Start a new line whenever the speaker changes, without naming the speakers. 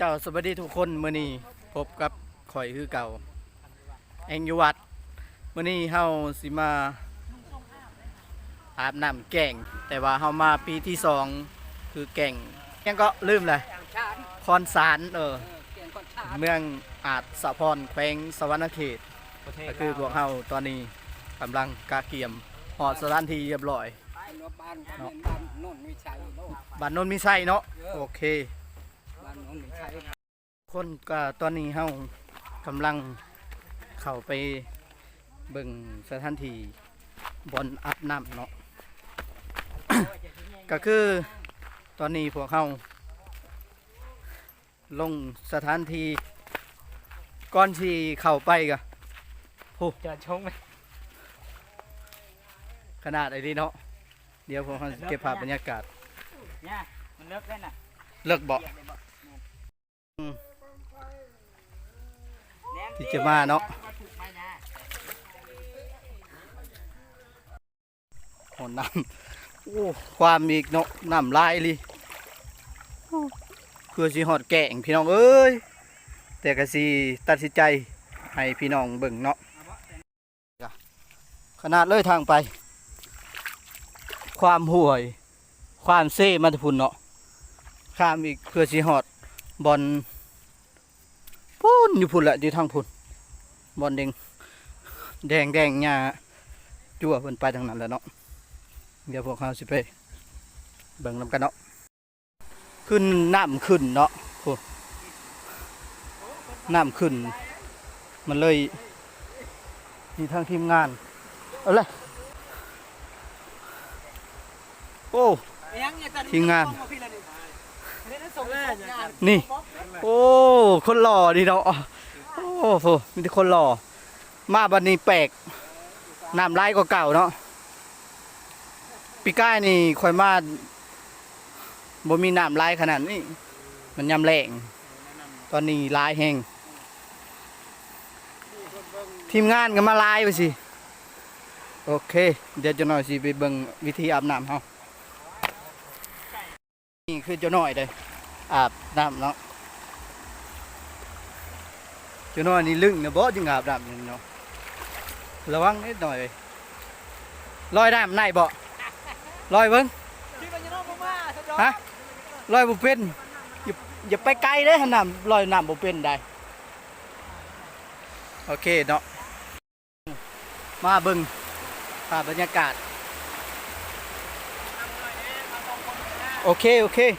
เจ้าสวัสดีทุกคนมื้อนี้พบกับข่อยคือเก่าแองยูวัดมื้อนี้เฮาสิมาอาบน้ำแก่ง แต่ว่าเฮามาปีที่สองคือแก่งยังก็ลืมเลยคอนสารเออ
เมื
องอาจสะพรแขวงสวรรณเขตก็คือพวกเฮาตอนนี้กำลังกาเกียมหอดสถานที่เรียบร้อย
บ้านนนโน่นวิชัยโลก
บ้านโนนมีไส้เนาะโอเค คนก็ตอนนี้เฮากำลังเข้าไปเบิ่งสถานที่บอนอาบน้ำเนาะ ก็คือตอนนี้พวกเฮาลงสถานที่ก่อนที่เข้าไปก็โห
จะชงไหม
ขนาดไอ้นี่เนาะเดี๋ยวพวกเฮาสิเก็บภาพบรรยากาศ
เนี่ยมันเลิกได้น่ะ
เลิกบอก ที่จะมาเนาะ
ห
อนน้ำโอ้ความอีเนาะน้ำลายลยคือสิหอดแก่งพี่น้องเอ้ยแต่ก็สิตัดสินใจให้พี่น้องเบิ่งเนาะขนาดเลยทางไป ความห่วย ความเซ่มาตะพุนเนาะข้ามอีกเพื่อสิหอด บอลพุ่นอยู่พุ่นแหละอยู่ทางพุ่นบอลแดงแดงแดงหญ้าจั่วเพิ่นไปทางนั้นแหล้วเนาะเดี๋ยวพวกเขาสิไปเบิ่งนำกันเนาะขึ้นน้ำขึ้นเนาะโอ้น้ำขึ้น มันเลยมีทางทีมงานเอาเลยโอ้ทีมงาน
นี่
โอ้ คนหล่อดีเนาะโอ้โหมีแต่คนหล่อ มาบันนี้แปลกน้ำลายกว่าเก่าเนาะปีก้ายนี่คอยมาบ่มีน้ำลายขนาดนี้ มันยำแรงตอนนี้ลายแห้งทีมงานก็มาลายไปสิ โอเค เดี๋ยวจะหน่อยสิไปเบิ่งวิธีอาบน้ำเฮา คือเจ้าน่อยเลยอาบน้ำเนาะเจ้าน่อยนี่ลึงนะบ่จึงอาบน้ำนี่เนาะระวังนิดหน่อยลอยน้ำไหนบ่ลอยเบิ้งฮะลอยบ่เป็นอย่าอย่าไปไกลเด้อน้ำลอยน้ำบ่เป็นได้โอเคเนาะมาเบิ่งภาพบรรยากาศ Okay, okay.